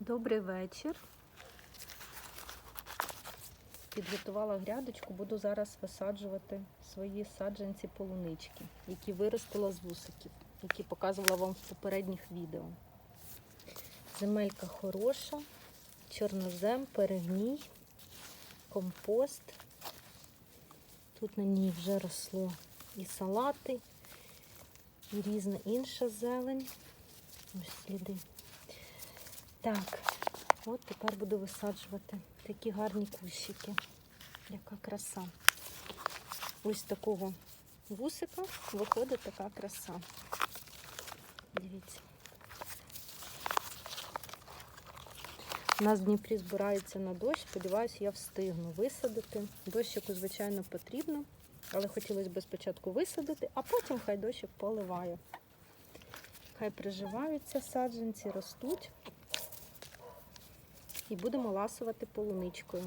Добрий вечір. Підготувала грядочку, буду зараз висаджувати свої саджанці полунички, які виростила з вусиків, які показувала вам в попередніх відео. Земелька хороша, чорнозем, перегній, компост. Тут на ній вже росло і салати, і різна інша зелень. Ось сліди. Так, от тепер буду висаджувати такі гарні кущики. Яка краса. Ось такого вусика виходить така краса. Дивіться. У нас в Дніпрі збирається на дощ. Сподіваюся, я встигну висадити. Дощику, звичайно, потрібно, але хотілося б спочатку висадити, а потім хай дощик поливає. Хай приживаються саджанці, ростуть. І будемо ласувати полуничкою.